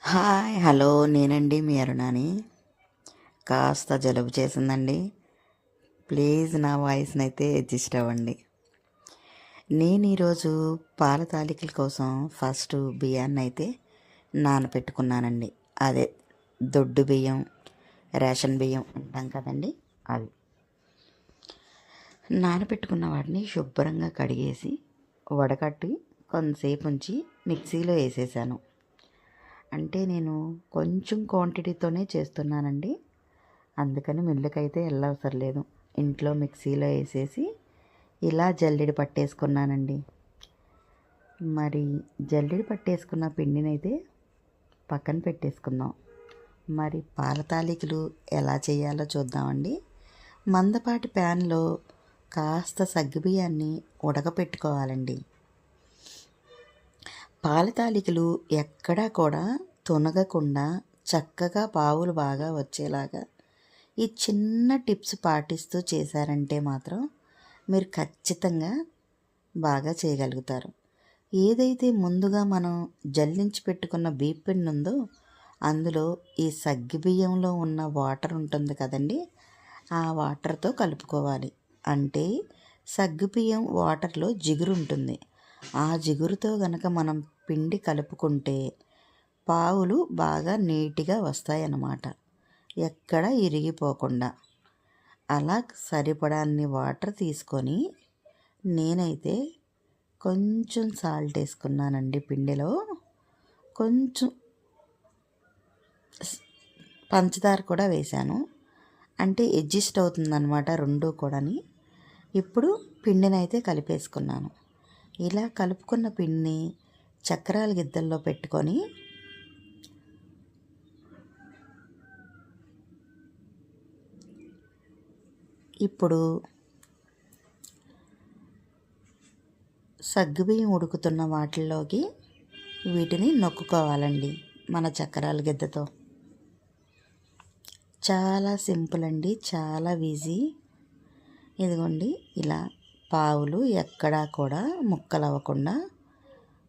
Hi hello నేనండి మీ అరుణాని. కాస్త జలుబు చేసిందండి. ప్లీజ్ నా వాయిస్ని అయితే అడ్జస్ట్ అవ్వండి. నేను ఈరోజు పాల తాలికల కోసం ఫస్ట్ బియ్యాన్ని అయితే నానపెట్టుకున్నానండి. అదే దొడ్డు బియ్యం రేషన్ బియ్యం అంటాం కదండి అవి. నానపెట్టుకున్న వాటిని శుభ్రంగా కడిగేసి వడకట్టి కొంతసేపు ఉంచి మిక్సీలో వేసేసాను. అంటే నేను కొంచెం క్వాంటిటీతోనే చేస్తున్నానండి. అందుకని మిల్లుకైతే వెళ్ళవసరం లేదు. ఇంట్లో మిక్సీలో వేసేసి ఇలా జల్లెడి పట్టేసుకున్నానండి. మరి జల్లెడి పట్టేసుకున్న పిండినైతే పక్కన పెట్టేసుకుందాం. మరి పాల తాలికలు ఎలా చేయాలో చూద్దామండి. మందపాటి ప్యాన్లో కాస్త సగ్గుబియ్యాన్ని ఉడకపెట్టుకోవాలండి. పాల తాలికలు ఎక్కడా కూడా తునగకుండా చక్కగా పావులు బాగా వచ్చేలాగా ఈ చిన్న టిప్స్ పాటిస్తూ చేశారంటే మాత్రం మీరు ఖచ్చితంగా బాగా చేయగలుగుతారు. ఏదైతే ముందుగా మనం జల్లించి పెట్టుకున్న బీపిండి ఉందో అందులో ఈ సగ్గిబియ్యంలో ఉన్న వాటర్ ఉంటుంది కదండి ఆ వాటర్తో కలుపుకోవాలి. అంటే సగ్గిబియ్యం వాటర్లో జిగురు ఉంటుంది. ఆ జిగురుతో గనక మనం పిండి కలుపుకుంటే పావులు బాగా నీట్గా వస్తాయన్నమాట. ఎక్కడ ఇరిగిపోకుండా. అలా సరిపడాన్ని వాటర్ తీసుకొని నేనైతే కొంచెం సాల్ట్ వేసుకున్నానండి పిండిలో. కొంచెం పంచదార కూడా వేశాను. అంటే అడ్జస్ట్ అవుతుందన్నమాట రెండు కూడాని. ఇప్పుడు పిండినైతే కలిపేసుకున్నాను. ఇలా కలుపుకున్న పిండిని చక్రాల గిద్దల్లో పెట్టుకొని ఇప్పుడు సగ్గుబియ్యం ఉడుకుతున్న వాటిల్లోకి వీటిని నొక్కుకోవాలండి మన చక్రాల గిద్దతో. చాలా సింపుల్ అండి చాలా ఈజీ. ఇదిగోండి ఇలా పావులు ఎక్కడా కూడా ముక్కలు అవ్వకుండా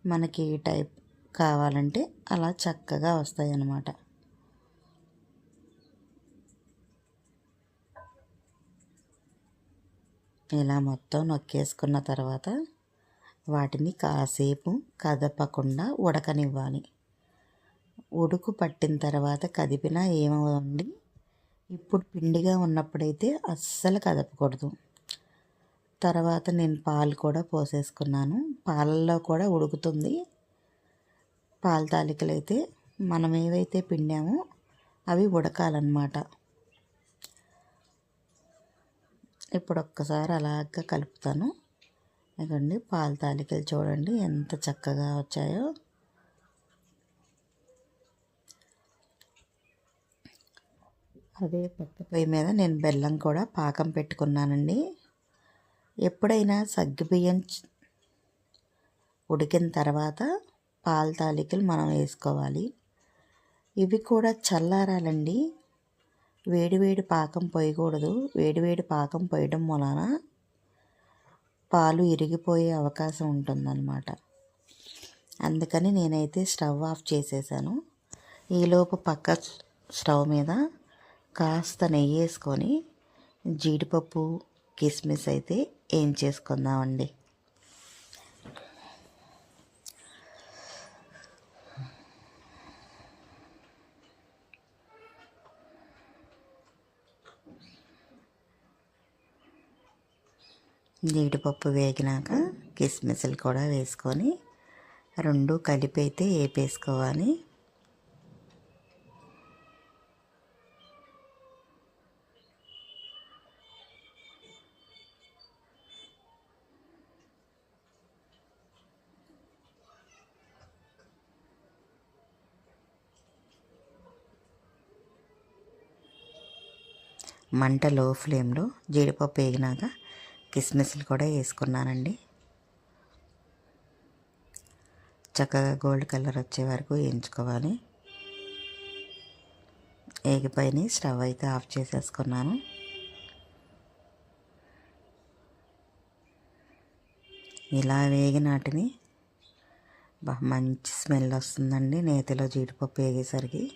మనకి ఈ టైప్ కావాలంటే అలా చక్కగా వస్తాయి అన్నమాట ఇలా మొత్తం నొక్కేసుకున్న తర్వాత వాటిని కాసేపు కదపకుండా ఉడకనివ్వాలి. ఉడుకు పట్టిన తర్వాత కదిపినా ఏమవ్వండి ఇప్పుడు పిండిగా ఉన్నప్పుడైతే అస్సలు కదపకూడదు. తర్వాత నేను పాలు కూడా పోసేసుకున్నాను. పాలల్లో కూడా ఉడుకుతుంది. పాల తాలికలు అయితే మనం ఏవైతే పిండామో అవి ఉడకాలన్నమాట. ఇప్పుడు ఒక్కసారి అలాగా కలుపుతాను. ఇదండి పాల తాలికలు చూడండి ఎంత చక్కగా వచ్చాయో. అదే పక్క పొయ్యి మీద నేను బెల్లం కూడా పాకం పెట్టుకున్నానండి. ఎప్పుడైనా సగ్గుబియ్యం ఉడికిన తర్వాత పాల తాలికలు మనం వేసుకోవాలి. ఇవి కూడా చల్లారాలండి. వేడివేడి పాకం పోయకూడదు. వేడివేడి పాకం పోయడం వలన పాలు ఇరిగిపోయే అవకాశం ఉంటుందన్నమాట. అందుకని నేనైతే స్టవ్ ఆఫ్ చేసేసాను. ఈలోపు పక్క స్టవ్ మీద కాస్త నెయ్యి వేసుకొని జీడిపప్పు కిస్మిస్ అయితే ఏం చేసుకుందామండి? జీడిపప్పు వేగినాక కిస్మిస్లు కూడా వేసుకొని రెండు కలిపి అయితే వేపేసుకోవాలి. మంట లో ఫ్లేమ్లో జీడిపప్పు వేగినాక కిస్మిస్లు కూడా వేసుకున్నానండి. చక్కగా గోల్డ్ కలర్ వచ్చే వరకు వేయించుకోవాలి. ఏగిపోయి స్టవ్ అయితే ఆఫ్ చేసేసుకున్నాను. ఇలా వేగినాటిని బా మంచి స్మెల్ వస్తుందండి నేతిలో జీడిపప్పు వేగేసరికి.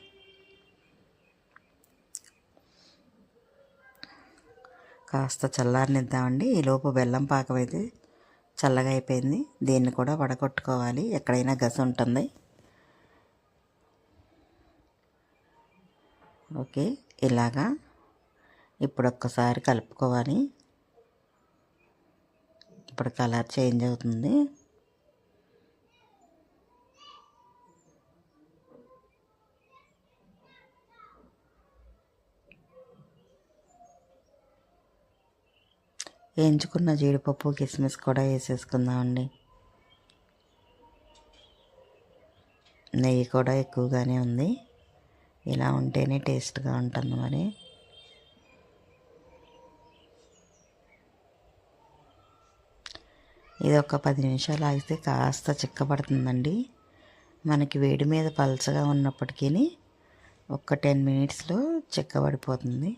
కాస్త చల్లారనిద్దామండి. ఈలోపు బెల్లం పాకం అయితే చల్లగా అయిపోయింది. దీన్ని కూడా వడగొట్టుకోవాలి. ఎక్కడైనా గస ఉంటుంది. ఓకే. ఇలాగా ఇప్పుడు ఒక్కసారి కలుపుకోవాలి. ఇప్పుడు కలర్ చేంజ్ అవుతుంది. వేయించుకున్న జీడిపప్పు కిస్మిస్ కూడా వేసేసుకుందామండి. నెయ్యి కూడా ఎక్కువగానే ఉంది. ఇలా ఉంటేనే టేస్ట్గా ఉంటుంది మరి. ఇది ఒక పది నిమిషాలు ఆగితే కాస్త చిక్కబడుతుందండి. మనకి వేడి మీద పలచగా ఉన్నప్పటికీ ఒక టెన్ మినిట్స్లో చిక్కబడిపోతుంది.